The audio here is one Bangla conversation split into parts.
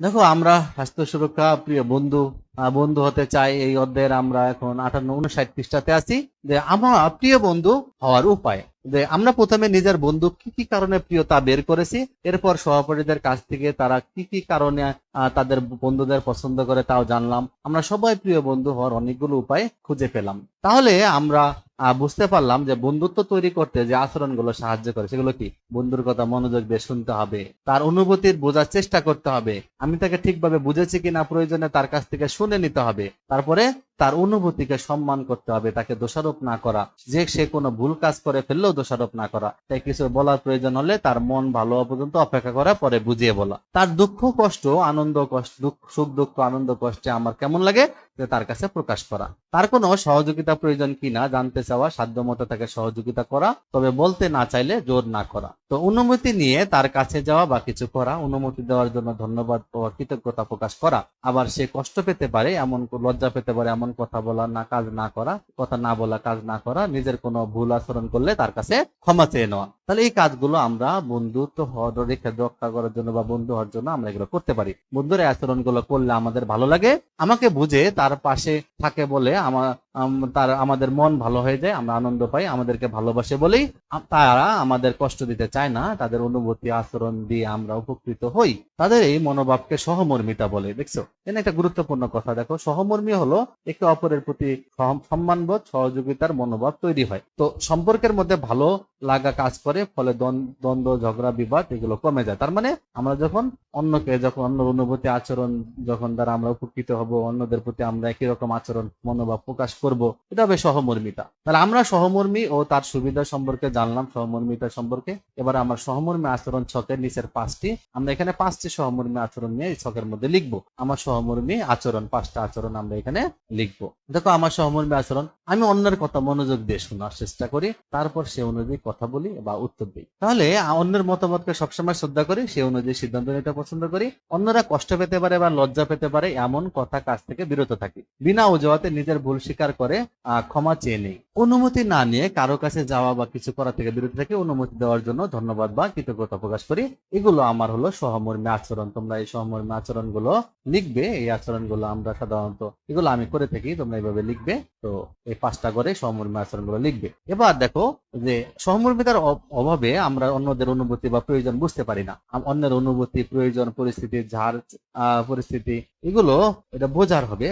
দেখো, আমরা স্বাস্থ্য সুরক্ষা প্রিয় বন্ধু বন্ধু হতে চাই এই অধ্যায়ের আমরা এখন আটান্ন উনষাট পৃষ্ঠাতে আছি। যে আমার প্রিয় বন্ধু হওয়ার উপায়। যে আমরা প্রথমে নিজের বন্ধু কি কি কারণে প্রিয় তা বের করেছি, এরপর সহপাঠীদের কাছ থেকে তারা কি কি কারণে তাদের বন্ধুদের পছন্দ করে তাও জানলাম। আমরা সবাই প্রিয় বন্ধু হওয়ার অনেকগুলো উপায় খুঁজে পেলাম। তাহলে আমরা বুঝতে পারলাম যে বন্ধুত্ব তৈরি করতে যে আচরণগুলো সাহায্য করে, সেগুলো কি? বন্ধুর কথা মনোযোগ দিয়ে শুনতে হবে, তার অনুভূতির বোঝার চেষ্টা করতে হবে। আমি তাকে ঠিকভাবে বুঝেছি কিনা প্রয়োজনে তার কাছ থেকে শুনে নিতে হবে। তারপরে তার অনুভূতিকে সম্মান করতে হবে, তাকে দোষারোপ না করা। যে সে কোনো ভুল কাজ করে ফেললেও দোষারোপ না করা। তাই কিছু বলার প্রয়োজন হলে তার মন ভালো পর্যন্ত অপেক্ষা করা, পরে বুঝিয়ে বলা। তার দুঃখ, কষ্ট, আনন্দ, কষ্ট, দুঃখ, সুখ, দুঃখ, আনন্দ, কষ্টে আমার কেমন লাগে যে তার কাছে প্রকাশ করা। তার কোনো সহযোগিতা প্রয়োজন কিনা জানতে চাওয়া সাধ্য মতো তাকে সহযোগিতা করা, তবে বলতে না চাইলে জোর না করা। তো অনুমতি নিয়ে তার কাছে যাওয়া বা কিছু করা, অনুমতি দেওয়ার জন্য ধন্যবাদ কৃতজ্ঞতা প্রকাশ করা। আবার সে কষ্ট পেতে পারে, এমন লজ্জা পেতে পারে, এমন কথা বলা না, কাজ না করা, কথা না বলা, কাজ না করা, নিজের কোনো ভুল আচরণ করলে তার কাছে ক্ষমা চেয়ে নেওয়া। তাহলে এই কাজগুলো আমরা বন্ধুত্ব হওয়ার, রেখে রক্ষা করার জন্য বা বন্ধু হওয়ার জন্য আমরা এগুলো করতে পারি। বন্ধুর আচরণ আচরণগুলো করলে আমাদের ভালো লাগে। আমাকে বুঝে তার পাশে থাকে বলে আমার আম- তার, আমাদের মন ভালো হয়ে যায়, আমরা আনন্দ পাই, আমাদেরকে ভালোবাসে বলেই তারা আমাদের কষ্ট দিতে চায় না, তাদের অনুভূতি, আচরণ দিয়ে আমরা উপকৃত হই। তাদের এই মনোভাবকে সহমর্মিতা বলে, দেখছ? এখানে একটা গুরুত্বপূর্ণ কথা, দেখো, সহমর্মী হলো একে অপরের প্রতি সম্মানবোধ, সহযোগিতার মনোভাব তৈরি হয়। তো সম্পর্কের মধ্যে ভালো লাগা কাজ করে, ফলে দ্বন্দ্ব, ঝগড়া, বিবাদ এগুলো কমে যায়। তার মানে আমরা যখন অন্যকে, যখন অন্য অনুভূতি, আচরণ যখন দ্বারা আমরা উপকৃত হব, অন্যদের প্রতি আমরা একই রকম আচরণ, মনোভাব প্রকাশ করব, এটা হবে সহমর্মিতা। তাহলে আমরা সহমর্মী ও তার সুবিধা সম্পর্কে জানলাম, সহমর্মিতা সম্পর্কে। এবার আমার সহমর্মী আচরণ ছকের নিচের পাঁচটি। আমরা এখানে পাঁচটি সহমর্মী আচরণ নিয়ে ছকের মধ্যে লিখব। আমার সহমর্মী আচরণ, পাঁচটা আচরণ আমরা এখানে লিখব। দেখো, আমার সহমর্মী আচরণ, আমি অন্যের কথা মনোযোগ দিয়ে শোনার চেষ্টা করি, তারপর সে অনুযায়ী কথা বলি বা উত্তর দিই। তাহলে অন্যের মতামতকে সবসময় শ্রদ্ধা করি সে অনুযায়ী সিদ্ধান্ত নিতে পছন্দ করি। অন্যরা কষ্ট পেতে পারে বা লজ্জা পেতে পারে, এমন কথা কাছ থেকে বিরত থাকি। বিনা অজুহাতে নিজের ভুল স্বীকার করে ক্ষমা চেয়ে নেই। অনুমতি না নিয়ে কারও কাছে যাওয়া বা কিছু করা থেকে বিরত থেকে অনুমতি দেওয়ার জন্য ধন্যবাদ বা কৃতজ্ঞতা প্রকাশ করি। এগুলো আমার হলো সহমর্মী আচরণ। তোমরা এই সহমর্মী আচরণগুলো লিখবে, এই আচরণগুলো আমরা সাধারণত এগুলো আমি করে থাকি, তোমরা এইভাবে লিখবে। তো এই পাঁচটা করে সহমর্মী আচরণগুলো লিখবে। এবার দেখো যে সহমর্মিতার অভাবে আমরা অন্যদের অনুভূতি বা প্রয়োজন বুঝতে পারি না। অন্যের অনুভূতি, প্রয়োজন, পরিস্থিতি, ঝাড় পরিস্থিতি, এগুলো এটা বোঝার হবে।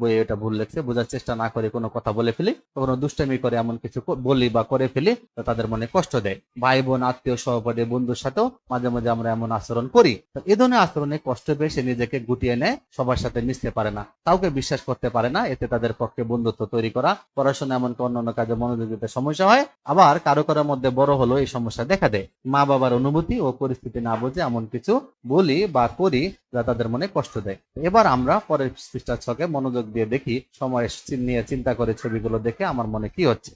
বইয়ে এটা ভুল লেগছে বোঝার চেষ্টা না করে কোনো কথা বলে ফেলি কোনো দুষ্টামি করে এমন কিছু বলি বা করে ফেলি, তো তাদের মনে কষ্ট দেয়। ভাই বোন, আত্মীয়, সহপাঠী, বন্ধুর সাথেও মাঝে মাঝে আমরা এমন আচরণ করি। এ ধরনের আচরণে কষ্ট পেয়ে সে নিজেকে গুটিয়ে নেয়, সবার সাথে মিশতে পারে না। কাউকে বিশ্বাস করতে পারে না, এতে তাদের পক্ষে বন্ধুত্ব তৈরি করা, পড়াশোনা এমনকি অন্যান্য কাজে মনোযোগ দিতে সমস্যা হয়। আবার কারও কারোর মধ্যে বড় হলো এই সমস্যা দেখা দেয়। মা বাবার অনুভূতি ও পরিস্থিতি না বুঝে এমন কিছু বলি বা করি যা তাদের মনে কষ্ট দেয়। এবার আমরা পরের পৃষ্ঠার ছকে মনোযোগ দিয়ে দেখি সময় নিয়ে চিন্তা করে ছবিগুলো দেখে আমার মনে কি হচ্ছে